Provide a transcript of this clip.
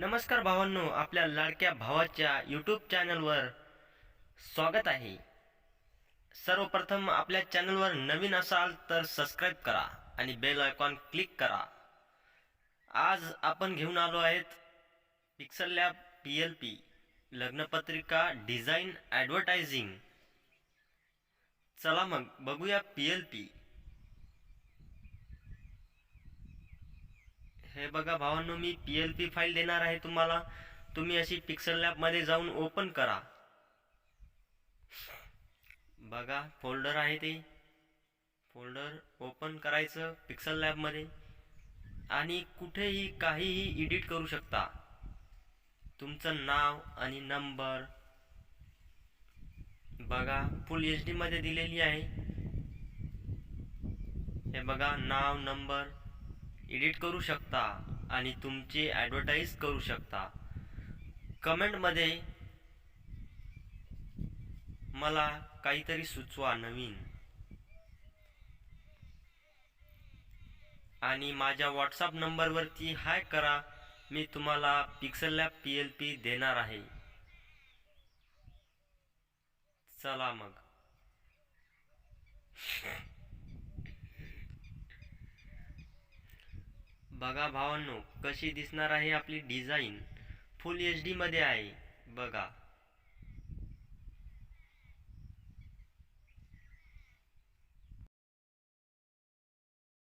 नमस्कार भावांनो आपल्या लाडक्या भावाच्या यूट्यूब चॅनलवर स्वागत आहे. सर्वप्रथम आपल्या चॅनलवर नवीन असाल तर सबस्क्राईब करा आणि बेल आयकॉन क्लिक करा. आज आपण घेऊन आलो आहेत pixel lab P L P लग्नपत्रिका design advertising चला मग बघूया पी एल पी हे बघा भावांनो मी पी एल पी फाईल देणार आहे तुम्हाला. तुम्ही अशी पिक्सल लॅबमध्ये जाऊन ओपन करा. बघा फोल्डर आहे ते. फोल्डर ओपन करायचं पिक्सल लॅबमध्ये आणि कुठेही काहीही एडिट करू शकता. तुमचं नाव आणि नंबर बघा फुल एच डीमध्ये दिलेली आहे. हे बघा नाव नंबर एडिट करू शकता आणि तुमची ॲडव्हर्टाईज करू शकता. कमेंटमध्ये मला काहीतरी सुचवा नवीन. आणि माझ्या व्हॉट्सअप नंबरवरती हाय करा. मी तुम्हाला pixel lab P L P देणार आहे. चला मग. बघा भावांनो कशी दिसणार आहे आपली डिझाईन फुल एच डीमध्ये आहे. बघा.